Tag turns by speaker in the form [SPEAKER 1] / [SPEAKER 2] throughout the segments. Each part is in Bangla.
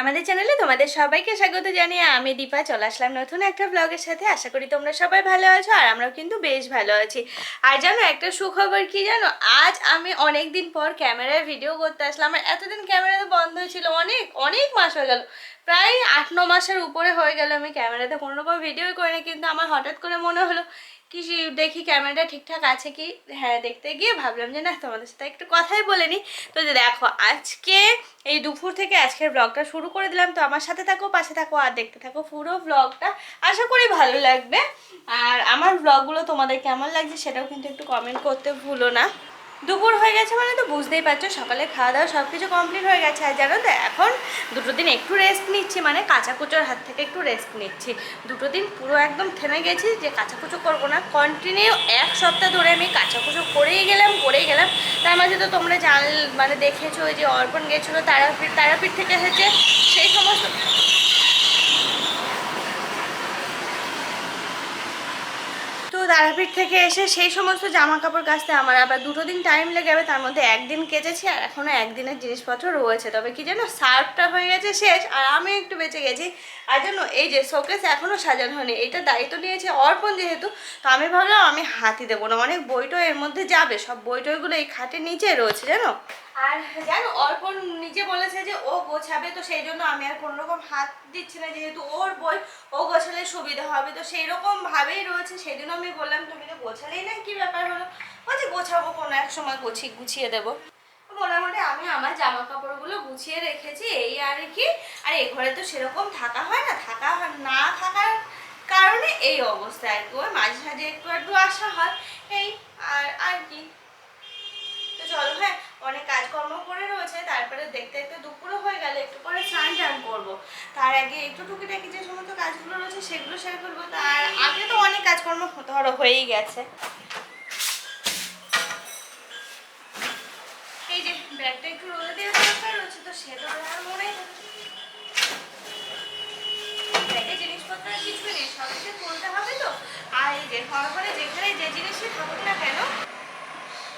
[SPEAKER 1] আমাদের চ্যানেলে তোমাদের সবাইকে স্বাগত জানিয়ে আমি দীপা, চলে আসলাম নতুন একটা ব্লগের সাথে। আশা করি তোমরা সবাই ভালো আছো আর আমরাও কিন্তু বেশ ভালো আছি। আর জানো, একটা সুখবর কি জানো? আজ আমি অনেক দিন পর ক্যামেরায় ভিডিও করতে আসলাম। আর এতদিন ক্যামেরা তো বন্ধ ছিল অনেক অনেক মাস হয়ে গেল। প্রায় আট, ন মাসের উপরে হয়ে গেল আমি ক্যামেরাতে কোনো রকম ভিডিও করিনি। কিন্তু আমার হঠাৎ করে মনে হলো কি দেখি ক্যামেরাটা ঠিকঠাক আছে কি? হ্যাঁ দেখতে গিয়ে ভাবলাম যে না, তোমাদের সাথে একটু কথাই বলে নিই। তো যে দেখো, আজকে এই দুপুর থেকে আজকের ব্লগটা শুরু করে দিলাম। তো আমার সাথে থাকো, পাশে থাকো আর দেখতে থাকো পুরো ব্লগটা আশা করি ভালো লাগবে। আর আমার ব্লগগুলো তোমাদের কেমন লাগছে সেটাও কিন্তু একটু কমেন্ট করতে ভুলো না। দুপুর হয়ে গেছে মানে তো বুঝতেই পারছ, সকালে খাওয়া দাওয়া সব কিছু কমপ্লিট হয়ে গেছে। আর জানো তো, এখন দুটো দিন একটু রেস্ট নিচ্ছি মানে কাঁচা কুচোর হাত থেকে একটু রেস্ট নিচ্ছি। দুটো দিন পুরো একদম থেমে গেছি যে কাঁচা কুচো করব না। কন্টিনিউ এক সপ্তাহ ধরে আমি কাঁচা কুচো করেই গেলাম করেই গেলাম। তার মাঝে তো তোমরা জান মানে দেখেছ যে অর্পণ গেছিল, তারাপীঠ তারাপীঠ থেকে এসেছে। সেই সমস্ত তারাপীঠ থেকে এসে সেই সমস্ত জামা কাপড় কাচতে আমার আবার দুটো দিন টাইম লেগে যাবে, তার মধ্যে একদিন কেচেছি আর এখনও একদিনের জিনিসপত্র রয়েছে। তবে কি যেন সার্ফটা হয়ে গেছে শেষ আর আমি একটু বেঁচে গেছি। আর জন্য এই যে শোকেস এখনও সাজানো হয়নি, এটা দায়িত্ব নিয়েছে অর্পণ যেহেতু, তো আমি ভাবলাম আমি হাতি দেবো না, অনেক বইটো এর মধ্যে যাবে, সব বইটইগুলো এই খাটের নিচে রয়েছে, জানো? আর জানো, অর্পণ নিজে বলেছে যে ও গোছাবে, তো সেই জন্য আমি আর কোনো রকম হাত দিচ্ছি না, যেহেতু ওর বই, ও গোছালে সুবিধা হবে। তো সেই রকম ভাবেই রয়েছে, সেই জন্য আমি বললাম, তুমি তো গোছালেই না, কি ব্যাপার হলো? বলছি, গোছাবো কোনো এক সময় গুছিয়ে গুছিয়ে দেবো। মোটামুটি আমি আমার জামা কাপড়গুলো গুছিয়ে রেখেছি, এই আর কি। আর এ ঘরে তো সেরকম থাকা হয় না, থাকা না থাকার কারণে এই অবস্থা আর কি ওই মাঝে সাঝে একটু একটু আসা হয়, এই আর আর কি। চলো হ্যাঁ অনেক কাজকর্ম করে রয়েছে, তারপরে দেখতে দেখতে দুপুরও হয়ে গেলে, একটু পরে স্নান টান করব। তার আগে একটু টুকিটাকি যে সমস্ত কাজগুলো রয়েছে সেগুলো সেরে ফেলব, তার আগে তো অনেক কাজকর্ম ধরো হয়েই গেছে। এই যে ব্যাগটা একটু রোদে দেওয়ার দরকার রয়েছে, তো সেটা তো আর মনে ব্যাগে জিনিসপত্র কিছুই নেই, সব কিছু তুলতে হবে তো। আর এই যে ঘরে যেখানে যে জিনিসই থাকুক না কেন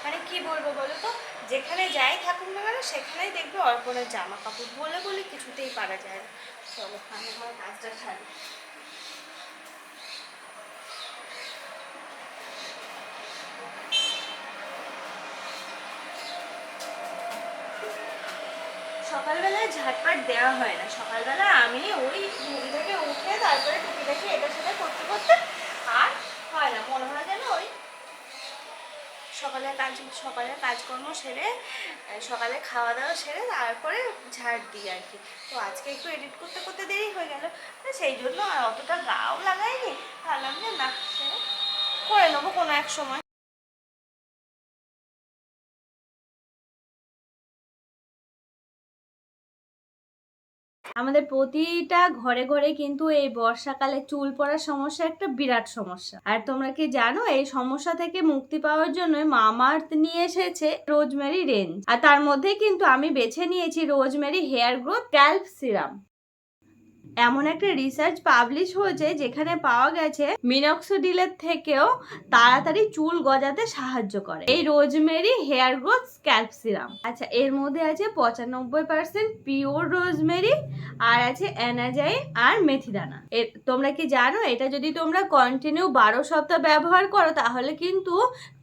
[SPEAKER 1] মানে কি বলব বলো তো? যেখানে যাই থাকুক না কেন সেখানেই দেখবে অর্পণের জামা কাপড় বলে বলে কিছুতেই পারা যায় না। চলো, আমি আমার কাজটা ছাড়ি সকালবেলায় ঝাটপাট দেওয়া হয় না। সকালবেলা আমি ওই ঘুম থেকে উঠে তারপরে টুকিটাকি এটা সেটা করতে করতে আর হয় না। মনে হয় সকালে কাজ, সকালে কাজকর্ম সেরে সকালে খাওয়া দাওয়া সেরে তারপরে ঝাড় দিই আর কি। তো আজকে একটু এডিট করতে করতে দেরি হয়ে গেল। সেই জন্য আর অতটা গাও লাগাইনি। ভাবলাম যে না করে নেব কোনো এক সময়। আমাদের প্রতিটা ঘরে ঘরে কিন্তু এই বর্ষাকালে চুল পড়ার সমস্যা একটা বিরাট সমস্যা। আর তোমরা কি জানো, এই সমস্যা থেকে মুক্তি পাওয়ার জন্য মামার্থ নিয়ে এসেছে রোজমেরি রেঞ্জ। আর তার মধ্যে কিন্তু আমি বেছে নিয়েছি rosemary hair growth scalp serum. এমন একটা রিসার্চ পাবলিশ হয়েছে যেখানে পাওয়া গেছে মিনক্সোডিলের থেকেও তাড়াতাড়ি চুল গজাতে সাহায্য করে। এই rosemary hair growth scalp serum. আচ্ছা এর মধ্যে আছে পঁচানব্বই পার্সেন্ট পিওর রোজমেরি আর আছে অ্যানাজাইন আর মেথিদানা। এর তোমরা কি জানো? এটা যদি তোমরা কন্টিনিউ বারো সপ্তাহ ব্যবহার করো, তাহলে কিন্তু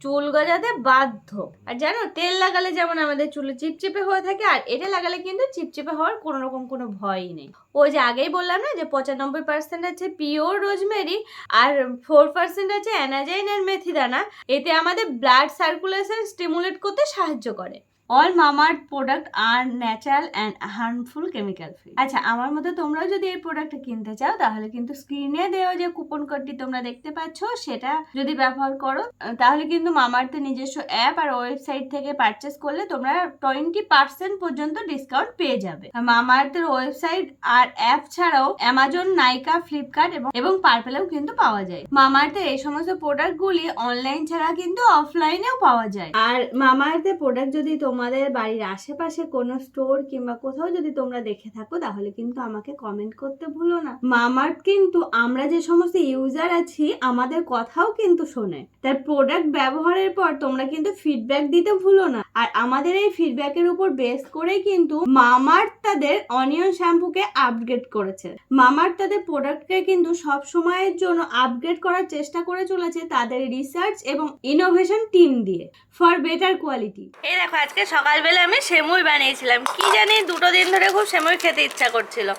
[SPEAKER 1] চুল গজাতে বাধ্য। আর জানো, তেল লাগালে যেমন আমাদের চুলে চিপচিপে হয়ে থাকে, আর এটা লাগালে কিন্তু চিপচিপে হওয়ার কোনো রকম কোনো ভয়ই নেই। ওই যে আগেই বললাম না যে পঁচানব্বই পার্সেন্ট আছে পিওর রোজমেরি আর ফোর পার্সেন্ট আছে অ্যানাজাইন আর মেথিদানা। এতে আমাদের ব্লাড সার্কুলেশন স্টিমুলেট করতে সাহায্য করে। অল মামার product R natural and harmful chemical free আচ্ছা আমার মতো তোমরাও যদি এই প্রোডাক্টটা কিনতে চাও, তাহলে কিন্তু স্ক্রিনে দেওয়া যে কুপন কোডটি তোমরা দেখতে পাচ্ছ, সেটা যদি ব্যবহার করো তাহলে কিন্তু মামার্থের নিজস্ব অ্যাপ আর ওয়েবসাইট থেকে পারচেস করলে তোমরা টোয়েন্টি পার্সেন্ট পর্যন্ত ডিসকাউন্ট পেয়ে যাবে। মামার্থের ওয়েবসাইট আর অ্যাপ ছাড়াও অ্যামাজন নাইকা ফ্লিপকার্ট এবং এবং পার্পেলেও কিন্তু পাওয়া যায়। মামার্থের এই সমস্ত প্রোডাক্টগুলি অনলাইন ছাড়া কিন্তু অফলাইনেও পাওয়া যায়। আর মামার্থের প্রোডাক্ট যদি তোমাদের বাড়ির আশেপাশে কোনো স্টোর কিংবা কোথাও যদি তোমরা দেখে থাকো, তাহলে কিন্তু আমাকে কমেন্ট করতে ভুলো না। মামার্থ কিন্তু আমরা যে সমস্ত ইউজার আছি, আমাদের কথাও কিন্তু শোনে। তার প্রোডাক্ট ব্যবহারের পর তোমরা কিন্তু ফিডব্যাক দিতে ভুলো না। আর আমাদের এই ফিডব্যাকের উপর বেস করেই কিন্তু মামার তাদের অনিয়ন শ্যাম্পুকে আপগ্রেড করেছে। মামার তাদের প্রোডাক্টকে কিন্তু সব সময়ের জন্য আপগ্রেড করার চেষ্টা করে চলেছে তাদের রিসার্চ এবং ইনোভেশন টিম দিয়ে ফর বেটার কোয়ালিটি এই দেখো, আজকে সকালবেলা আমি সেমুই বানিয়েছিলাম। কি জানি দুটো দিন ধরে খুব সেমুই খেতে ইচ্ছা করছিল।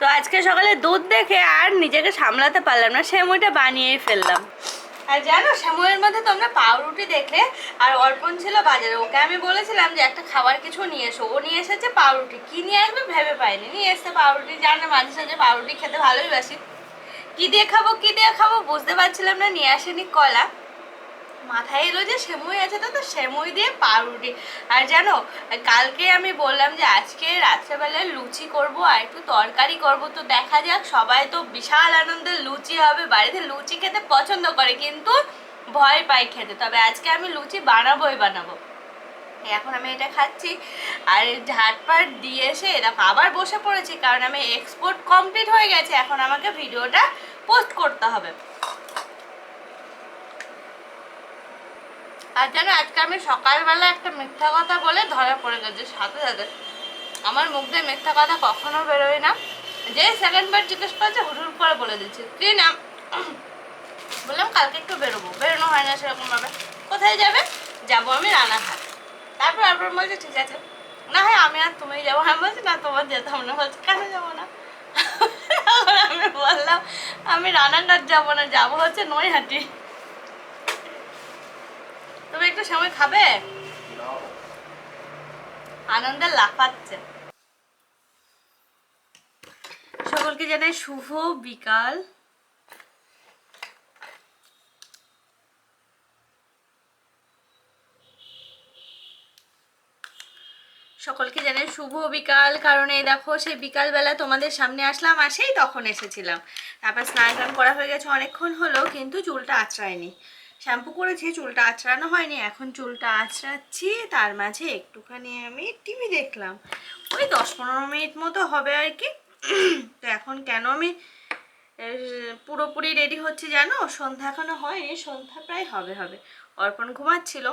[SPEAKER 1] তো আজকে সকালে দুধ দেখে আর নিজেকে সামলাতে পারলাম না, সেমুইটা বানিয়েই ফেললাম। আর জানো, সময়ের মধ্যে তোমরা পাউরুটি দেখলে আর অর্পণ ছিল বাজারে। ওকে আমি বলেছিলাম যে একটা খাবার কিছু নিয়ে এসো। ও নিয়ে এসেছে পাউরুটি। কি নিয়ে আসবে ভেবে পাইনি। নিয়ে এসছে পাউরুটি। জানো, মাঝে সাঝে পাউরুটি খেতে ভালোই বাসি। কি দিয়ে খাব, কি দিয়ে খাব বুঝতে পারছিলাম না। নিয়ে আসেনি কলা। মাথায় এলো যে সেমুই আছে তো তো সেমুই দিয়ে পাউরুটি। আর জানো, কালকে আমি বললাম যে আজকে রাত্রেবেলায় লুচি করব আর একটু তরকারি করব। তো দেখা যাক, সবাই তো বিশাল আনন্দের লুচি হবে। বাড়িতে লুচি খেতে পছন্দ করে, কিন্তু ভয় পাই খেতে। তবে আজকে আমি লুচি বানাবোই বানাবো। এখন আমি এটা খাচ্ছি। আর ঝাটপাট দিয়ে এসে এরকম আবার বসে পড়েছি, কারণ আমি এক্সপোর্ট কমপ্লিট হয়ে গেছে। এখন আমাকে ভিডিওটা পোস্ট করতে হবে। আর জানো আজকে আমি সকালবেলা একটা মিথ্যা কথা বলে ধরা পড়ে গেছে, সাথে সাথে। আমার মুখ দিয়ে মিথ্যা কথা কখনো বেরোয় না। যে সেকেন্ড বার জিজ্ঞেস করেছে হুটুর করে বলে দিচ্ছি। কি না বললাম, কালকে একটু বেরোবো। বেরোনো হয় না সেরকমভাবে। কোথায় যাবে? যাব আমি রানাঘাট। তারপর তারপর বলছে, ঠিক আছে। না হয় আমি আর তুমি যাব। আমি বলছি, না, তোমার যেতাম না। বলছি, কেন যাব না? আমি বললাম, আমি রানাঘাট যাব না। যাব হচ্ছে নৈহাটি। তুমি একটু সময় খাবে? আনন্দে লাফাচ্ছে। সকলকে জানাই শুভ বিকাল। সকলকে জানাই শুভ বিকাল, কারণ এই দেখো সেই বিকালবেলা তোমাদের সামনে আসলাম আর সেই তখন এসেছিলাম। তারপর স্নান টান করা হয়ে গেছে, অনেকক্ষণ হলো, কিন্তু চুলটা আঁচড়ায়নি। শ্যাম্পু করেছি, চুলটা আঁচড়ানো হয়নি, এখন চুলটা আঁচড়াচ্ছি, তার মাঝে একটুখানি আমি টিভি দেখলাম। ওই দশ পনেরো মিনিট মতো হবে আর কি। তো এখন কেন আমি পুরোপুরি রেডি হচ্ছে জানো? সন্ধ্যা এখনও হয়নি, সন্ধ্যা প্রায় হবে হবে। অর্পণ ঘুমাচ্ছিল,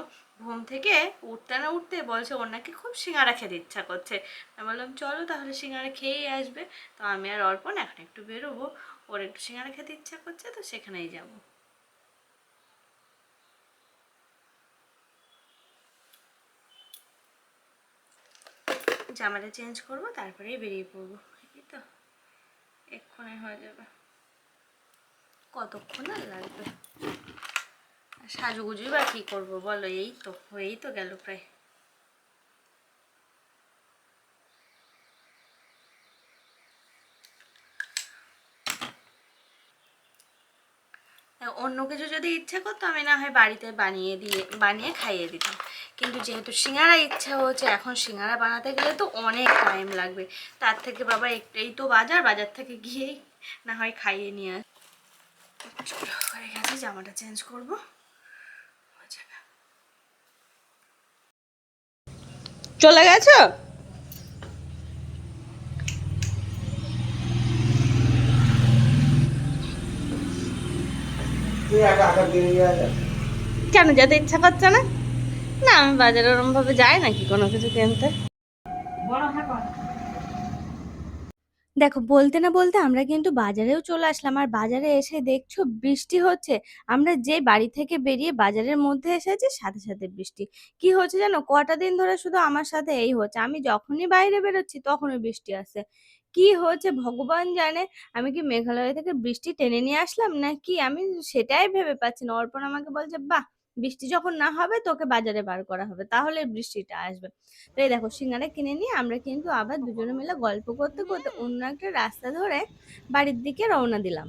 [SPEAKER 1] ঘুম থেকে উঠতে না উঠতে বলছে, ওর নাকি খুব সিঙ্গারা খেতে ইচ্ছা করছে। আমি বললাম, চলো তাহলে সিঙ্গারা খেয়েই আসবে। তো আমি আর অর্পণ এখন একটু বেরোবো, ওর একটু সিঙ্গারা খেতে ইচ্ছা করছে, তো সেখানেই যাব। জামাটা চেঞ্জ করব তারপরেই বেরিয়ে পড়ব। এই তো এক্ষণে হয়ে যাবে। কতক্ষণ আর লাগবে? সাজুগুজুই বা কী করব বলো, এই তো, হয়েই তো গেল প্রায়। অন্য কিছু যদি ইচ্ছে করতো, আমি না হয় বাড়িতে বানিয়ে দিয়ে, বানিয়ে খাইয়ে দিতাম। কিন্তু যেহেতু সিঙ্গারা ইচ্ছা হচ্ছে, এখন সিঙ্গারা বানাতে গেলে তো অনেক টাইম লাগবে। তার থেকে বাবা একটু এই তো বাজার বাজার থেকে গিয়েই না হয় খাইয়ে নিয়ে আস হয়ে গেছে, জামাটা চেঞ্জ করব। চলে গেছো
[SPEAKER 2] তুই একা একা বেরিয়ে যা
[SPEAKER 1] কেন যেতে ইচ্ছা করছে না? না আমি বাজারে ওরম ভাবে যাই নাকি কোনো কিছু কিনতে? দেখো বলতে না বলতে আমরা কিন্তু বাজারেও চলে আসলাম আর বাজারে এসে দেখছ বৃষ্টি হচ্ছে। আমরা যে বাড়ি থেকে বেরিয়ে বাজারের মধ্যে এসেছি সাথে সাথে বৃষ্টি। কি হচ্ছে জানো? কটা দিন ধরে শুধু আমার সাথে এই হচ্ছে। আমি যখনই বাইরে বেরোচ্ছি তখনই বৃষ্টি আসছে কি হয়েছে? ভগবান জানে। আমি কি মেঘালয় থেকে বৃষ্টি টেনে নিয়ে আসলাম নাকি? আমি সেটাই ভেবে পাচ্ছি না। অর্পণ আমাকে বলছে, বাহ, বৃষ্টি যখন না হবে তোকে বাজারে বার করা হবে। তাহলে বৃষ্টিটা আসবে। তো এই দেখো, সিঙ্গারা কিনে নিয়ে আমরা কিন্তু আবার দুজনে মিলে গল্প করতে করতে অন্য একটা রাস্তা ধরে বাড়ির দিকে রওনা দিলাম।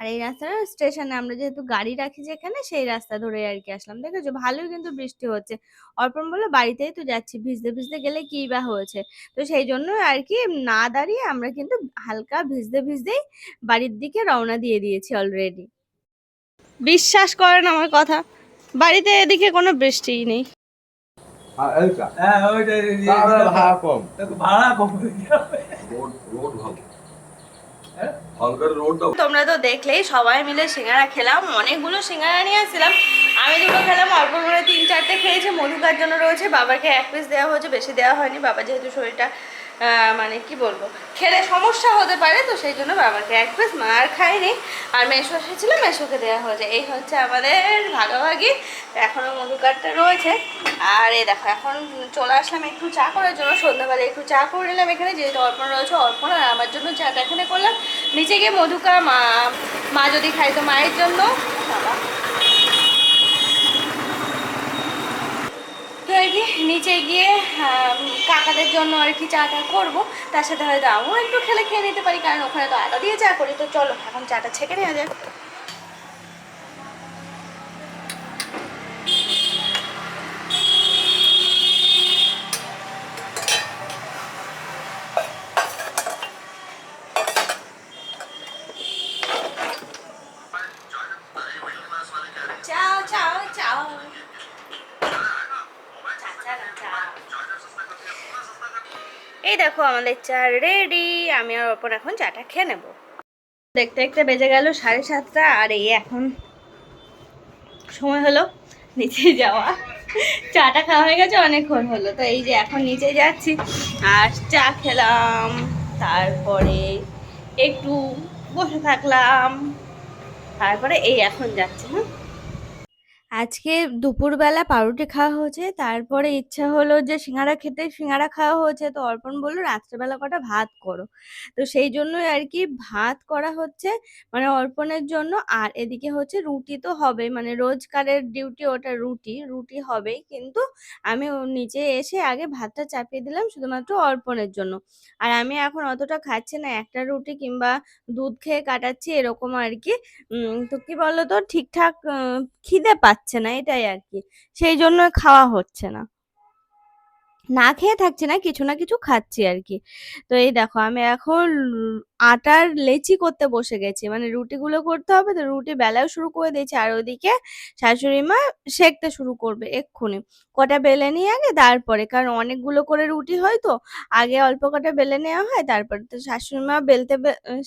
[SPEAKER 1] আর এই রাস্তাটা স্টেশনে আমরা যেহেতু গাড়ি রাখি যেখানে সেই রাস্তা ধরে আর কি আসলাম। দেখেছ? ভালোই কিন্তু বৃষ্টি হচ্ছে। অর্পণ বলল বাড়িতেই তো যাচ্ছি। ভিজতে ভিজতে গেলে কি বা হয়েছে? তো সেই জন্য আর কি না দাঁড়িয়ে আমরা কিন্তু হালকা ভিজতে ভিজতেই বাড়ির দিকে রওনা দিয়ে দিয়েছি অলরেডি বিশ্বাস করেন আমার কথা বাড়িতে এদিকে কোনো বৃষ্টিই নেই।
[SPEAKER 2] হ্যাঁ
[SPEAKER 3] হ্যাঁ ওইটা
[SPEAKER 2] ভাড়া কম।
[SPEAKER 3] ভাড়া কম হয়ে যাবে
[SPEAKER 2] রোড রোড ভালো হালকার রোডটা
[SPEAKER 1] তোমরা তো দেখলেই সবাই মিলে সিঙ্গারা খেলাম, অনেকগুলো সিঙ্গারা নিয়ে আসছিলাম। আমি দুটো খেলাম, অল্প করে তিন চারটে খেয়েছি, মধুকার জন্য রয়েছে, বাবাকে এক পিস দেওয়া হয়েছে, বেশি দেওয়া হয়নি, বাবা যেহেতু শরীরটা মানে কি বলব? খেলে সমস্যা হতে পারে, তো সেই জন্য বাবাকে এক পিস মা আর খায়নি আর মেশো এসেছিল মেশোকে দেওয়া হয়েছে। এই হচ্ছে আমাদের ভাগাভাগি। এখনও মধুকারটা রয়েছে। আর এই দেখো, এখন চলে আসলাম একটু চা করার জন্য। সন্ধ্যাবেলা একটু চা করে নিলাম এখানে, যেহেতু অর্পণ রয়েছে, অর্পণ আর আমার জন্য চাটা এখানে করলাম। নিচে গিয়ে মধুকা মা মা যদি খাই তো মায়ের জন্য। তো কি নিচে গিয়ে কাকাদের জন্য আর কি চা টা করব। তার সাথে হয়তো আমিও একটু খেলে খেয়ে নিতে পারি, কারণ ওখানে তো আটা দিয়ে চা করি। তো চলো, এখন চাটা ছেঁকে নেওয়া যাক চাও চাও চাও চা, চা, না, চা। দেখো, আমাদের চা রেডি আমি আর অপর এখন চাটা খেয়ে নেব। দেখতে দেখতে বেজে গেল সাড়ে সাতটা, আর এই এখন সময় হলো নিচে যাওয়া। চাটা খাওয়া হয়ে গেছে অনেকক্ষণ হলো। তো এই যে এখন নিচে যাচ্ছি, আর চা খেলাম। তারপরে একটু বসে থাকলাম। তারপরে এই এখন যাচ্ছি হ্যাঁ? আজকে দুপুরবেলা পাউরুটি খাওয়া হয়েছে, তারপরে ইচ্ছা হলো যে সিঙ্গারা খেতে, সিঙ্গারা খাওয়া হয়েছে। তো অর্পণ বলল, রাত্রেবেলা কটা ভাত করো। তো সেই জন্যই আর কি ভাত করা হচ্ছে মানে অর্পণের জন্য। আর এদিকে হচ্ছে রুটি তো হবে মানে রোজকারের ডিউটি ওটা রুটি রুটি হবেই। কিন্তু আমি নিচে এসে আগে ভাতটা চাপিয়ে দিলাম শুধুমাত্র অর্পণের জন্য। আর আমি এখন অতটা খাচ্ছি না, একটা রুটি কিংবা দুধ খেয়ে কাটাচ্ছি, এরকম আর কি। তো কি বলতো, ঠিকঠাক খিদে পাচ্ছে না এটাই আর কি। সেই জন্য খাওয়া হচ্ছে না। না খেয়ে থাকছে না, কিছু না কিছু খাচ্ছি আর কি তো এই দেখো, আমি এখন আটার লেচি করতে বসে গেছি। মানে রুটিগুলো করতে হবে তো রুটি বেলাও শুরু করে দিয়েছি আর ওদিকে শাশুড়ি মা সেঁকতে শুরু করবে এক্ষুনি। কটা বেলে নিয়ে আগে তারপরে, কারণ অনেকগুলো করে রুটি হয় তো, আগে অল্প কটা বেলে নেওয়া হয়, তারপরে তো শাশুড়ি মা বেলতে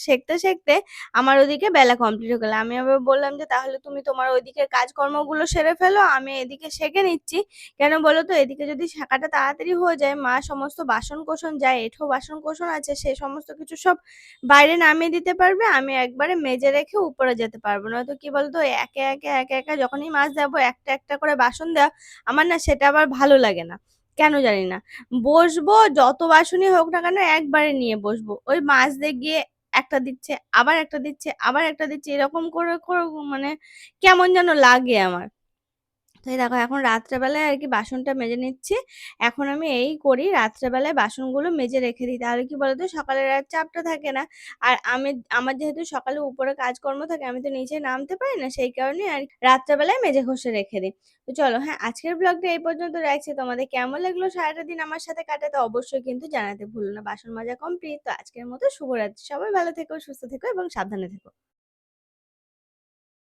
[SPEAKER 1] সেঁকতে সেঁকতে আমার ওদিকে বেলা কমপ্লিট হয়ে গেল। আমি আবার বললাম যে, তাহলে তুমি তোমার ওইদিকে কাজকর্মগুলো সেরে ফেলো, আমি এদিকে সেঁকে নিচ্ছি। কেন বলো তো, এদিকে যদি শাঁকাটা তাড়াতাড়ি হয়ে যায়, মা সমস্ত বাসন কোসন যা এঁঠো বাসন কোসন আছে, সে সমস্ত কিছু সব বাইরে নামিয়ে দিতে পারবে। আমি একবারে মেজে রেখে উপরে যেতে পারব না। তো কি বলতো, একে একে একে একে যখনই মাছ দেবো, একটা একটা করে বাসন দেওয়া আমার না সেটা আবার ভালো লাগে না। কেন জানি না। বসবো, যত বাসনই হোক না কেন একবারে নিয়ে বসবো। ওই মাছ দিয়ে গিয়ে একটা দিচ্ছে, আবার একটা দিচ্ছে, আবার একটা দিচ্ছে, এরকম করে মানে কেমন যেন লাগে আমার। তো এই দেখো এখন রাত্রেবেলায় আর কি বাসনটা মেজে নিচ্ছি। এখন আমি এই করি রাত্রেবেলায় বাসনগুলো মেজে রেখে দিই। তাহলে কি বলতো? সকালের আর চাপটা থাকে না। আর আমি, আমার যেহেতু সকালে উপরে কাজকর্ম থাকে, আমি তো নিচে নামতে পারি না, সেই কারণে আর রাত্রেবেলায় মেজে ঘষে রেখে দিই। তো চলো হ্যাঁ আজকের ব্লগটা এই পর্যন্ত রাখছি। তোমাদের কেমন লাগল? সারাটা দিন আমার সাথে কাটাতে অবশ্যই কিন্তু জানাতে ভুলো না। বাসন মাজা কমপ্লিট তো আজকের মতো শুভরাত্রি। সবাই ভালো থেকো, সুস্থ থেকো এবং সাবধানে থেকো।